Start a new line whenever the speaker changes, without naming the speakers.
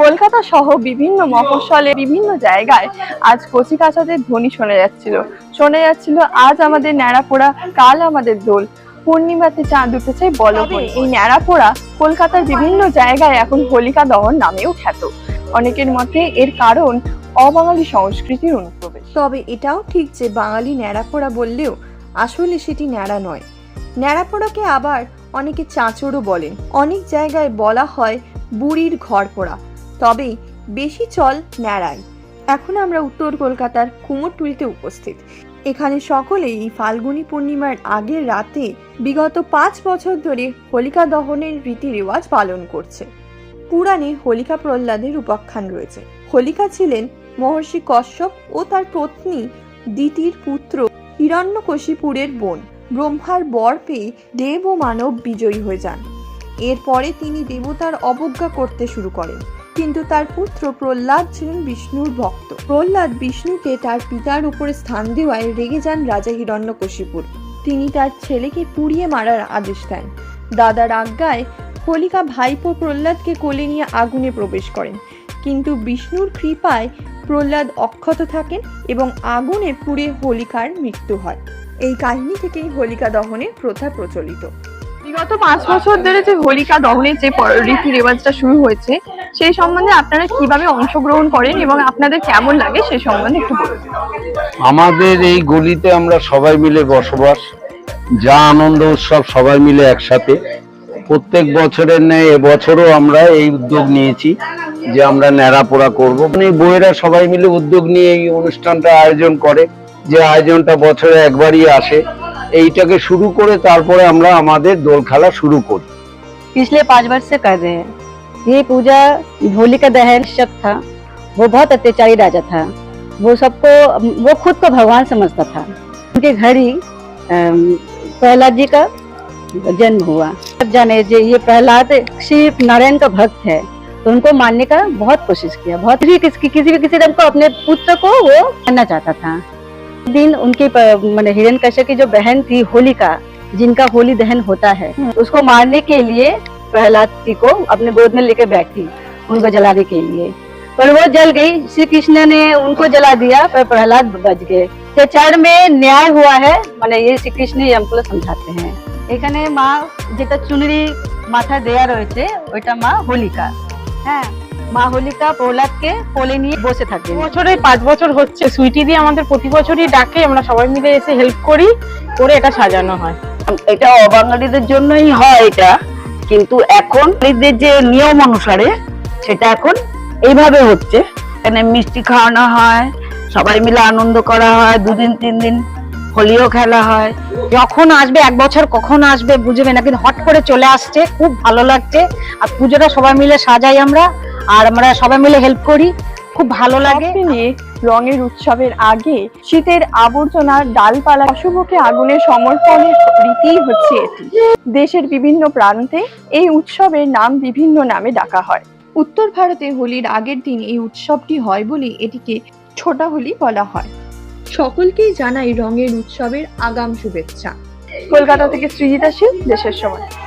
কলকাতা সহ বিভিন্ন মফস্বলে বিভিন্ন জায়গায় আজ কচিকাচাদের ধ্বনি শোনা যাচ্ছিল। শোনা যাচ্ছিল আজ আমাদের ন্যাড়াপোড়া কাল আমাদের দোল। পূর্ণিমাতে চাঁদ উঠেছে বলবনে। এই ন্যাড়াপোড়া কলকাতার বিভিন্ন জায়গায় এখন হোলিকা দহন নামেও খ্যাত। অনেকের মতে এর কারণ অবাঙালি সংস্কৃতির অনুপ্রবেশ।
তবে এটাও ঠিক যে বাঙালি ন্যাড়াপোড়া বললেও আসলে সেটি ন্যাড়া নয়। ন্যাড়াপোড়াকে আবার অনেকে চাঁচড়ও বলেন। অনেক জায়গায় বলা হয় বুড়ির ঘর পোড়া তবে বেশি চল ন্যাড়াই এখন আমরা উত্তর কলকাতার কুমোরটুলিতে উপস্থিত। এখানে সকলেই এই ফাল্গুনী পূর্ণিমার আগের রাতে বিগত পাঁচ বছর ধরে হোলিকা দহনের রীতি রেওয়াজ পালন করছে। পুরাণে হোলিকা প্রহ্লাদের উপাখ্যান রয়েছে। হোলিকা ছিলেন মহর্ষি কশ্যপ ও তার পত্নী দিতির পুত্র হিরণ্যকশিপুরের বোন। ব্রহ্মার বর পেয়ে দেব ও মানব বিজয়ী হয়ে যান। এরপরে তিনি দেবতার অবজ্ঞা করতে শুরু করেন। কিন্তু তার পুত্র প্রহ্লাদ ছিলেন বিষ্ণুর ভক্ত। প্রহ্লাদ বিষ্ণুকে তার পিতার উপরে স্থান দেওয়ায় রেগে যান রাজা হিরণ্যকশিপুর। তিনি তার ছেলেকে পুড়িয়ে মারার আদেশ দেন। দাদার আজ্ঞায় হোলিকা ভাইপো প্রহ্লাদকে কোলে নিয়ে আগুনে প্রবেশ করেন। কিন্তু বিষ্ণুর কৃপায় প্রহ্লাদ অক্ষত থাকেন এবং আগুনে পুড়ে হোলিকার মৃত্যু হয়। এই কাহিনী থেকেই হোলিকা দহনের প্রথা প্রচলিত।
বিগত পাঁচ বছর ধরে যে হোলিকা দহনের যে রীতি রেওয়াজটা শুরু হয়েছে, সেই সম্বন্ধে আপনারা কীভাবে অংশগ্রহণ করেন এবং আপনাদের কেমন লাগে সেই সম্বন্ধে একটু বলুন।
আমাদের এই গলিতে আমরা সবাই মিলে বসবাস। যা আনন্দ উৎসব সবাই মিলে একসাথে। প্রত্যেক বছরের ন্যায় এবছরও আমরা এই উদ্যোগ নিয়েছি যে আমরা ন্যাড়াপোড়া করব। এই বইয়েরা সবাই মিলে উদ্যোগ নিয়ে এই অনুষ্ঠানটা আয়োজন করে। যে আয়োজনটা বছরে একবারই আসে। এইটাকে শুরু করে তারপরে আমরা আমাদের দোল খেলা শুরু করি
पिछले पाँच वर्ष से कर रहे हैं ये पूजा होलिका दहन शक था वो बहुत अत्याचारी राजा था वो सबको वो खुद को भगवान समझता था उनके घर ही अम, प्रहलाद जी का जन्म हुआ सब जाने जे ये प्रहलाद शिव नारायण का भक्त है तो उनको मारने का बहुत कोशिश किया बहुत भी किसी किसी भी किसी दम को अपने पुत्र को वो मारना चाहता था दिन उनकी प- मैंने हिरण की जो बहन थी होलिका जिनका होली दहन होता है उसको मारने के लिए प्रहलाद जी को अपने गोद में लेकर बैठी उनको जलाने के लिए पर वो जल गई श्री कृष्ण ने उनको जला दिया पर प्रहलाद बच गए अत्याचार में न्याय हुआ है মানে ये श्री कृष्ण ही हमको समझाते हैं এখানে মা যেটা চুনরি মাথা দেয়া রয়েছে ওইটা মা হোলিকা হ্যাঁ মা হোলিকা প্রহ্লাদকে কোলে নিয়ে বসে থাকে।
বছরে পাঁচ বছর হচ্ছে। সুইটি দিয়ে আমাদের প্রতি বছরই ডাকে। আমরা সবাই মিলে এসে হেল্প করি করে এটা সাজানো হয়।
এটা অবাঙালিদের জন্যই হয় এটা। কিন্তু এখন যে নিয়ম অনুসারে সেটা এখন এইভাবে হচ্ছে। এখানে মিষ্টি খাওয়ানো হয় সবাই মিলে আনন্দ করা হয় দুদিন তিন দিন হোলিও খেলা হয়।
যখন আসবে এক বছর কখন আসবে বুঝবে না কিন্তু হট করে চলে আসছে খুব ভালো লাগছে। আর পুজোটা সবাই মিলে সাজাই আমরা। আর আমরা সবাই মিলে হেল্প করি। খুব ভালো লাগে।
রঙের উৎসবের আগে শীতের আবর্জনা ডালপালা অশুভকে আগুনে সমর্পণের রীতি হচ্ছে এটি। দেশের বিভিন্ন প্রান্তে এই উৎসবের নাম বিভিন্ন নামে ডাকা হয়।
উত্তর ভারতে হোলির আগের দিন এই উৎসবটি হয় বলে এটিকে ছোটা হোলি বলা হয়। সকলকেই জানাই রঙের উৎসবের আগাম শুভেচ্ছা।
কলকাতা থেকে সৃজিতা শীল দেশের সময়।